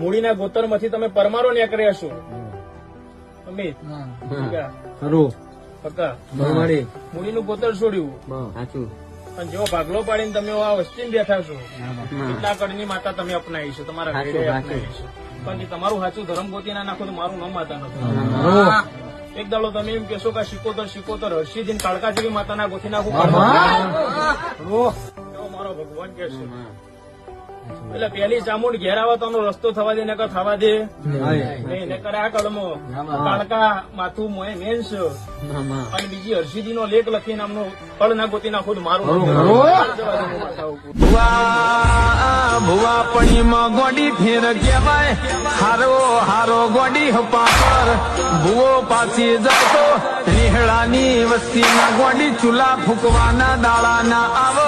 મૂડીના ગોતરમાંથી તમે પરમારો નીકળ્યા છો. અમિત ખરું પક્કા મૂડીનું ગોતર છોડ્યું. સાચું. પણ જેવો ભાગલો પાડીને તમે આ વસ્તી બેઠા છો એટલા કડની માતા તમે અપનાવી છે તમારા સાચું, અપનાવી છે. પણ એ તમારું સાચું ધર્મ ગોતી ના નાખો તો મારું ન માતા નથી. એક દાડો તમે એમ કેશો કે શિકોતર શિકોતર હર્ષિદીન કાળકા જેવી માતાના ગોથી નાખું. મારો ભગવાન કે છે. એટલે પેલી ચામુંડ ઘેર આવે તો રસ્તો થવા દે નકર થવા દે. નકર આ કલમો. કાળકા માથું મોય મેન છે અને બીજી હર્ષિદી નો લેખ લખી નામનો ફળ ના ગોતી નાખું મારું. ભુવા ગોડી ફેર કહેવાય. હારો હારો ગોડી પાપર ભુવો પાછી જાય તો રેહડાની વસ્તીના ગોડી ચૂલા ફૂકવાના દાળાના આવ